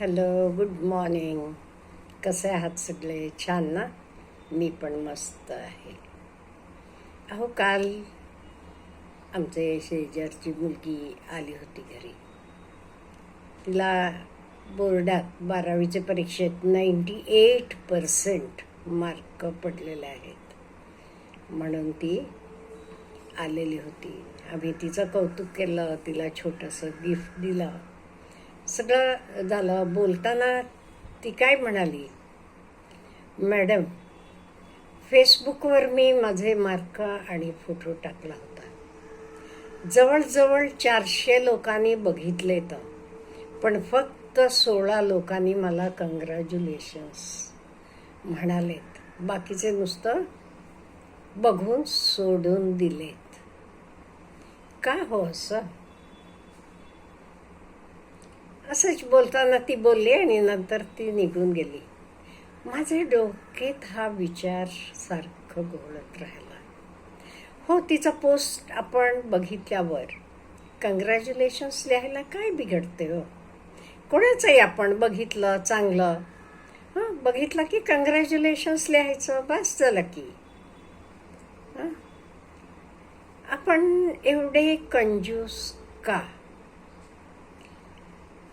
Hello good morning. कसे आहात सगळे? छान ना? मी पण मस्त आहे. अहो काल आमचे शेजारची मुलगी आली होती घरी. तिला बोर्डात बारावीच्या परीक्षेत नाईंटी एट पर्सेंट मार्क पडलेले आहेत. म्हणून ती आलेली होती. आम्ही तिचं कौतुक केलं तिला छोटंसं गिफ्ट दिलं. सगळं झालं. बोलताना ती काय म्हणाली? मॅडम फेसबुकवर मी माझे मार्क आणि फोटो टाकला होता. जवळजवळ चारशे लोकांनी बघितले तर पण फक्त सोळा लोकांनी मला कंग्रॅच्युलेशन्स म्हणालेत. बाकीचे नुसतं बघून सोडून दिलेत. का हो असं? असंच बोलताना ती बोलली आणि नंतर ती निघून गेली. माझे डोक्यात हा विचार सारखं घोळत राहिला. हो तिचा पोस्ट आपण बघितल्यावर कंग्रॅच्युलेशन्स लिहायला काय बिघडते हो? कोणाचंही आपण बघितलं चांगलं. हां बघितलं की कंग्रॅच्युलेशन्स लिहायचं बस झालं की. आपण एवढे कंजूस का?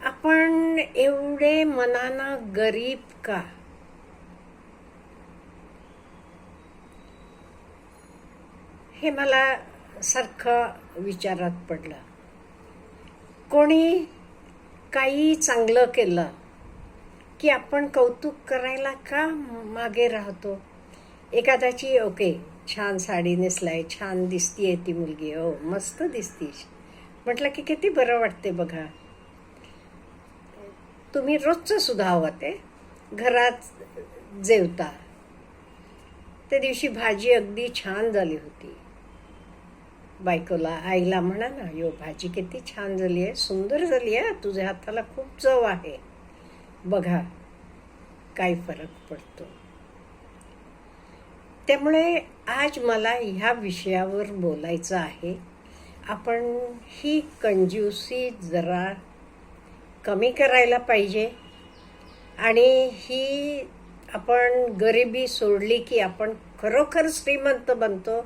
आपण एवढे मनानं गरीब का? हे मला सारखं विचारात पडलं. कोणी काही चांगलं केलं की आपण कौतुक करायला का मागे राहतो? एखाद्याची ओके छान साडी नेसलाय छान दिसतीये ती मुलगी हो मस्त दिसतीस. म्हटलं की किती बरं वाटते बघा. तुम्ही रोजचं सुद्धा हवं ते घरात जेवता. त्या दिवशी भाजी अगदी छान झाली होती. बायकोला आईला म्हणा ना यो भाजी किती छान झाली आहे सुंदर झाली आहे तुझ्या हाताला खूप चव आहे. बघा काय फरक पडतो. त्यामुळे आज मला ह्या विषयावर बोलायचं आहे. आपण ही कंजूसी जरा कमी करायला पाहिजे. आणि ही आपण गरिबी सोडली की आपण खरोखर श्रीमंत बनतो.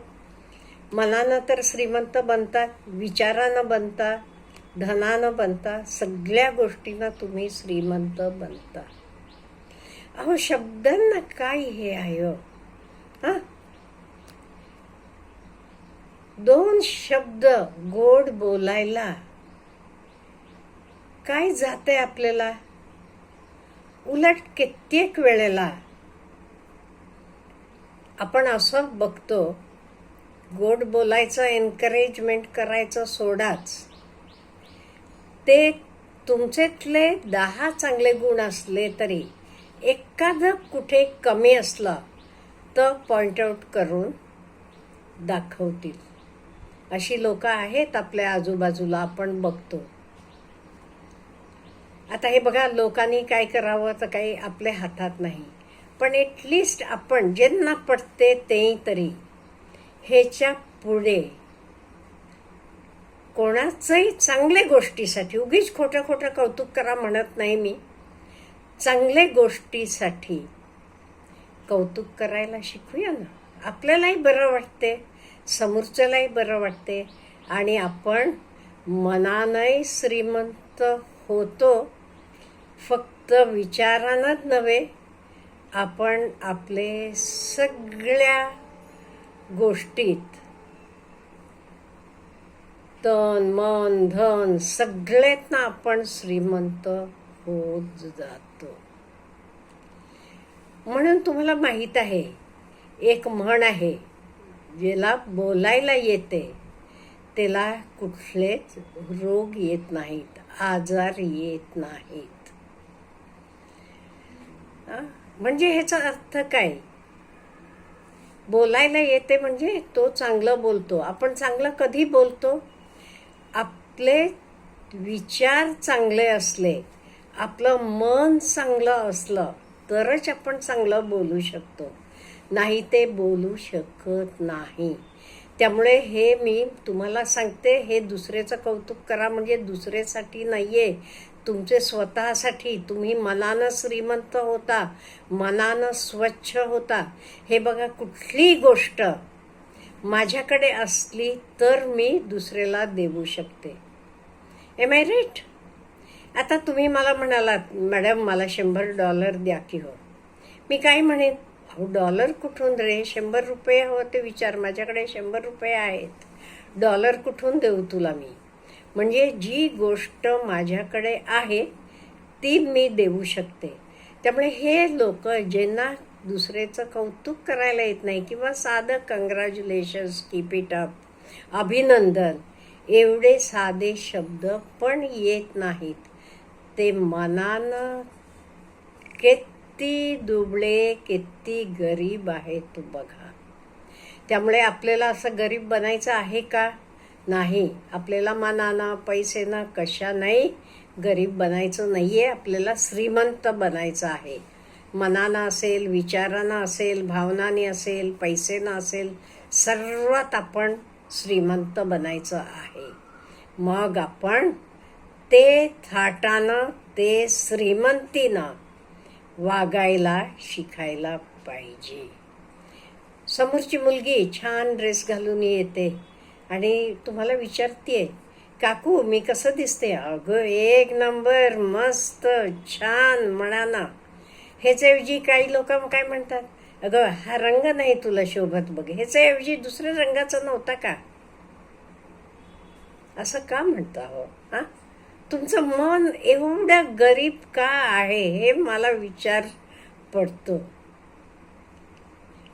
मनानं तर श्रीमंत बनतात विचारानं बनता धनानं बनता सगळ्या गोष्टींना तुम्ही श्रीमंत बनता. अहो शब्दांना काय हे आहे हो? दोन शब्द गोड बोलायला काय जाते आपल्याला? उलट कित्येक वेळेला आपण असं बघतो गोड बोलायचं एनकरेजमेंट करायचं सोडाच. ते तुमच्यातले दहा चांगले गुण असले तरी एखादं कुठे कमी असलं तर पॉईंट आऊट करून दाखवतील. अशी लोक आहेत आपल्या आजूबाजूला आपण बघतो. आता हे बघा लोकांनी काय करावं तर काही आपल्या हातात नाही. पण एटलिस्ट आपण ज्यांना पडते ते तरी ह्याच्या पुढे कोणाचंही चांगल्या गोष्टीसाठी उगीच खोटं खोटं कौतुक करा म्हणत नाही मी. चांगल्या गोष्टीसाठी कौतुक करायला शिकूया ना. आपल्यालाही बरं वाटते समोरच्यालाही बरं वाटते. आणि आपण मनानंही श्रीमंत होतो. फक्त विचारानंच नव्हे आपण आपले सगळ्या गोष्टीत तन मन धन सगळ्यात ना आपण श्रीमंत होत जातो. म्हणून तुम्हाला माहीत आहे एक म्हण आहे ज्याला बोलायला येते त्याला कुठलेच रोग येत नाहीत आजार येत नाहीत हा? म्हणजे ह्याचा अर्थ काय? बोलायला येते म्हणजे तो चांगलं बोलतो. आपण चांगलं कधी बोलतो? आपले विचार चांगले असले आपलं मन चांगलं असलं तरच आपण चांगलं बोलू शकतो. नाही ते बोलू शकत नाही. त्यामुळे हे मी तुम्हाला सांगते हे दुसऱ्याचं कौतुक करा म्हणजे दुसऱ्यासाठी नाही आहे तुमचे स्वतःसाठी तुम्ही मनानं श्रीमंत होता मनानं स्वच्छ होता. हे बघा कुठली गोष्ट माझ्याकडे असली तर मी दुसऱ्याला देऊ शकते. एम आय रेट आता तुम्ही मला म्हणालात मॅडम मला शंभर डॉलर द्या की हो. मी काय म्हणेन अहो डॉलर कुठून रे? शंभर रुपये हवं ते विचार माझ्याकडे शंभर रुपये आहेत. डॉलर कुठून देऊ तुला मी? म्हणजे जी गोष्ट माझ्याकडे आहे ती मी देऊ शकते. त्यामुळे हे लोक ज्यांना दुसऱ्याचं कौतुक करायला येत नाही किंवा साधं कंग्रॅच्युलेशन्स कीप इट अप अभिनंदन एवढे साधे शब्द पण येत नाहीत. ते मनानं किती दुबळे किती गरीब आहे तू बघा. त्यामुळे आपल्याला असं गरीब बनायचं आहे का? नाही. आपल्याला मनानं पैसेनं कशा नाही. गरीब बनायचं नाही आहे आपल्याला श्रीमंत बनायचं आहे. मनानं असेल विचारानं असेल भावनाने असेल पैसेनं असेल सर्वात आपण श्रीमंत बनायचं आहे. मग आपण ते थाटानं ते श्रीमंतीनं वागायला शिकायला पाहिजे. समोरची मुलगी छान ड्रेस घालून येते. आणि तुम्हाला विचारते काकू मी कसं दिसते? अगं एक नंबर मस्त छान म्हणा ना ह्याच्याऐवजी काही लोक काय म्हणतात? अगं हा रंग नाही तुला शोभत बघ ह्याच्याऐवजी दुसऱ्या रंगाचा नव्हता का? असं का म्हणता हो हा? तुमचं मन एवढं गरीब का आहे हे मला विचार पडतो.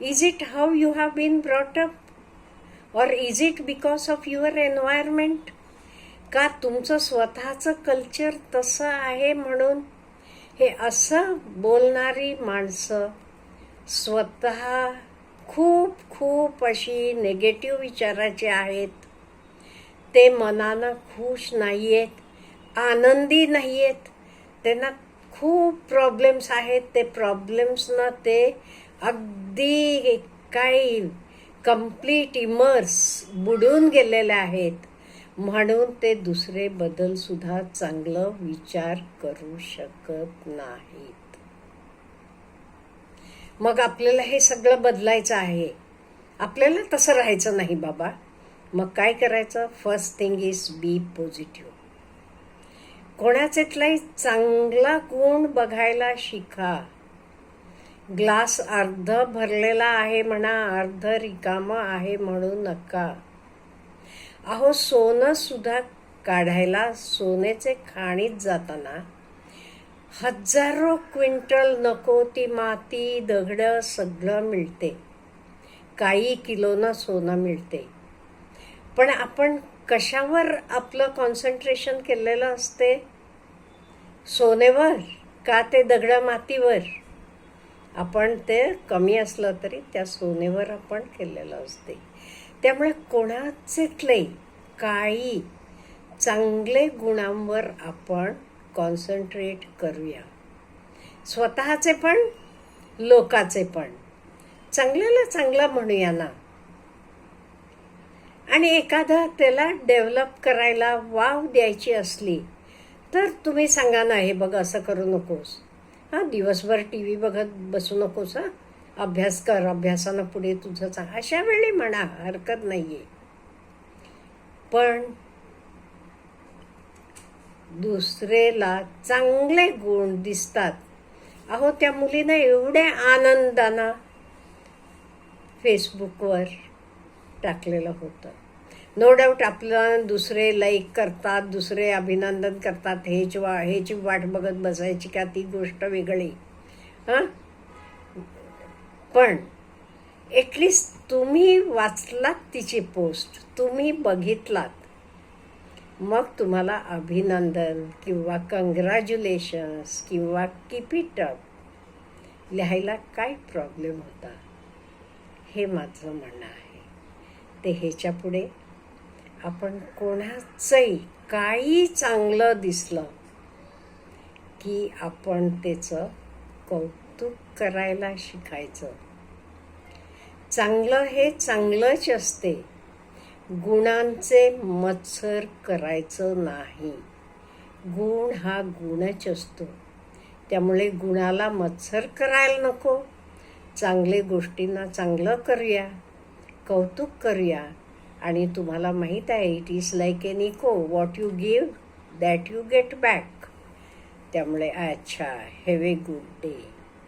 Is it how you have been brought up और is it because of your environment का तुमचं स्वतःचं कल्चर तसं आहे म्हणून? हे असं बोलणारी माणसं स्वतः खूप खूप अशी नेगेटिव्ह विचाराची आहेत. ते मनानं खुश नाही आहेत आनंदी नाही आहेत त्यांना खूप प्रॉब्लेम्स आहेत. ते प्रॉब्लेम्सनं ते अगदी काही कंप्लीट इमर्स बुडून गेलेले आहेत. म्हणून ते दुसरे बदलसुद्धा चांगलं विचार करू शकत नाहीत. मग आपल्याला हे सगळं बदलायचं आहे. आपल्याला तसं राहायचं नाही बाबा. मग काय करायचं? First thing is be positive कोणाचेतलाही चांगला गुण बघायला शिका. ग्लास अर्ध भरलेला आहे म्हणा अर्ध रिकामं आहे म्हणू नका. अहो सोनं सुद्धा काढायला सोन्याचे खाणीत जाताना हजारो क्विंटल नको ती माती दगडं सगळं मिळते. काही किलोनं सोनं मिळते. पण आपण कशावर आपलं कॉन्सन्ट्रेशन केलेलं असते? सोनेवर का ते दगड मातीवर? आपण ते कमी असलं तरी त्या सोनेवर आपण केलेलं असते. त्यामुळे कोणाचे कोणाचेतले काही चांगले गुणांवर आपण कॉन्सन्ट्रेट करूया. स्वतःचे पण लोकाचे पण. चांगल्याला चांगला म्हणूया ना. आणि एखादा त्याला डेव्हलप करायला वाव द्यायची असली तर तुम्ही सांगा ना हे बघ असं करू नकोस. हां दिवसभर टी व्ही बघत बसू नकोस हां. अभ्यास कर अभ्यासानं पुढे तुझं चांग अशा वेळी म्हणा हरकत नाही आहे पण दुसरेला चांगले गुण दिसतात. अहो त्या मुलीनं एवढ्या आनंदानं फेसबुकवर टाकलेलं होतं. नो डाऊट आपलं दुसरे लाईक करतात दुसरे अभिनंदन करतात हेच वा ह्याची वाट बघत बसायची का ती गोष्ट वेगळी. हां? पण एटलीस्ट तुम्ही वाचलात तिची पोस्ट तुम्ही बघितलात. मग तुम्हाला अभिनंदन किंवा कंग्रॅज्युलेशन्स किंवा कीप अप लिहायला काय प्रॉब्लेम होता? हे माझं म्हणणं आहे. ते ह्याच्यापुढे आपण कोणाचंही काही चांगलं दिसलं की आपण त्याचं कौतुक करायला शिकायचं. चांगलं हे चांगलंच असते. गुणांचे मत्सर करायचं नाही. गुण हा गुणच असतो. त्यामुळे गुणाला मत्सर करायला नको. चांगले गोष्टींना चांगलं करूया कौतुक करूया आणि तुम्हाला माहीत आहे it is like an echo what you give that you get back त्यामुळे अच्छा हॅव ए गुड डे